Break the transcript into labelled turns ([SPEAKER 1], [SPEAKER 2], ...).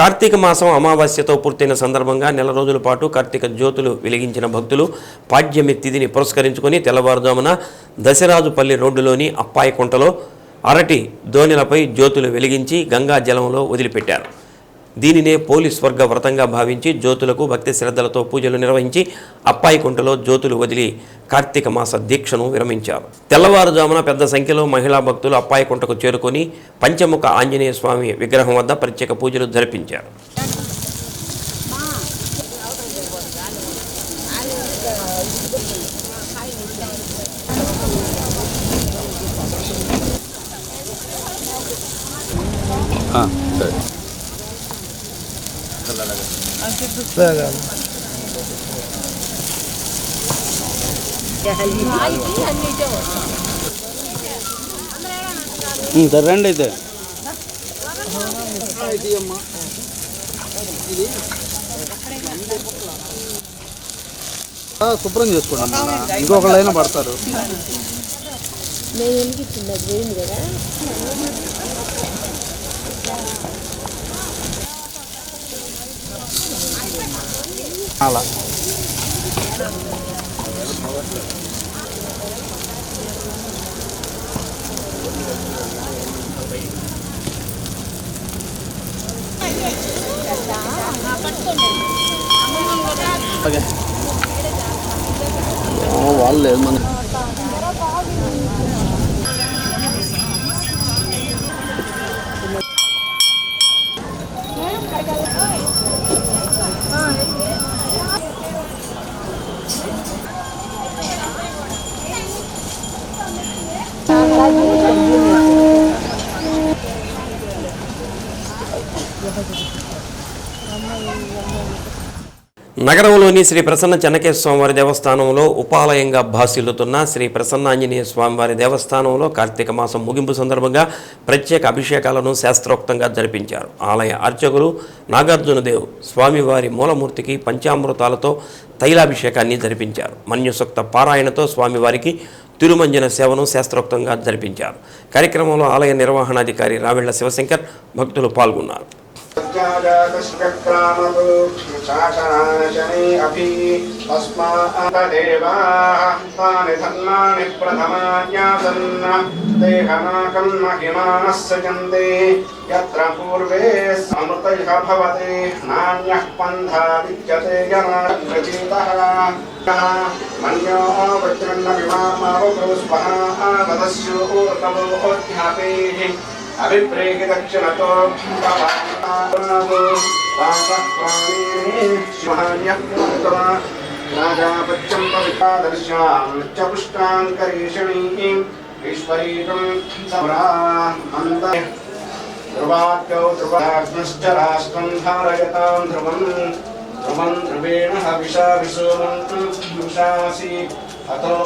[SPEAKER 1] కార్తీక మాసం అమావాస్యతో పూర్తయిన సందర్భంగా నెల రోజుల పాటు కార్తీక జ్యోతులు వెలిగించిన భక్తులు పాడ్యమి తిథిని పురస్కరించుకొని తెల్లవారుజామున దశరాజుపల్లి రోడ్డులోని అప్పాయకుంటలో అరటి దోణిలపై జ్యోతులు వెలిగించి గంగా జలంలో వదిలిపెట్టారు. దీనినే పోలీస్ వర్గ వ్రతంగా భావించి జ్యోతులకు భక్తి శ్రద్ధలతో పూజలు నిర్వహించి అప్పాయికుంటలో జ్యోతులు వదిలి కార్తీక మాస దీక్షను విరమించారు. తెల్లవారుజామున పెద్ద సంఖ్యలో మహిళా భక్తులు అప్పాయికుంటకు చేరుకొని పంచముఖ ఆంజనేయ స్వామి విగ్రహం వద్ద ప్రత్యేక పూజలు జరిపించారు.
[SPEAKER 2] సరే. సరే రండి అయితే శుభ్రం చేసుకోండి. ఇంకొకళ్ళైనా పడతారు.
[SPEAKER 3] నేను వెలిగించింది అది పోయింది కదా.
[SPEAKER 2] అలా ఓకే. ఓ, వాళ్ళు లేదు మన
[SPEAKER 1] నగరంలోని శ్రీ ప్రసన్న చెన్నకేశ్వర స్వామివారి దేవస్థానంలో ఉపాలయంగా భాసిల్లుతున్న శ్రీ ప్రసన్నాంజనేయ స్వామివారి దేవస్థానంలో కార్తీక మాసం ముగింపు సందర్భంగా ప్రత్యేక అభిషేకాలను శాస్త్రోక్తంగా జరిపించారు. ఆలయ అర్చకులు నాగార్జునదేవ్ స్వామివారి మూలమూర్తికి పంచామృతాలతో తైలాభిషేకాన్ని జరిపించారు. మన్యుసక్త పారాయణతో స్వామివారికి తిరుమంజన సేవను శాస్త్రోక్తంగా జరిపించారు. కార్యక్రమంలో ఆలయ నిర్వహణాధికారి రావెళ్ళ శివశంకర్ భక్తులు పాల్గొన్నారు.
[SPEAKER 4] शासनाशने अपि तस्मादेवाः तानि धर्माणि प्रथमाज्ञासन् देहनाकम् महिमानः सजन्ते यत्र पूर्वे समृतैः भवति नान्यः पन्था विद्यते जनाग्रचीतः मन्यो वज्रन्नविमामावगो स्वः वदस्योर्नवोऽध्यापैः अभिप्रेहि दक्षिणतो राजापत्यं पवितादर्शां च सम्रान्त ध्रुवाद्यौ ध्रुवाग्नश्च राष्ट्रं धारयतां ध्रुवम् ध्रुवं, ध्रुवेण हविषा विशोमं विशासि अतो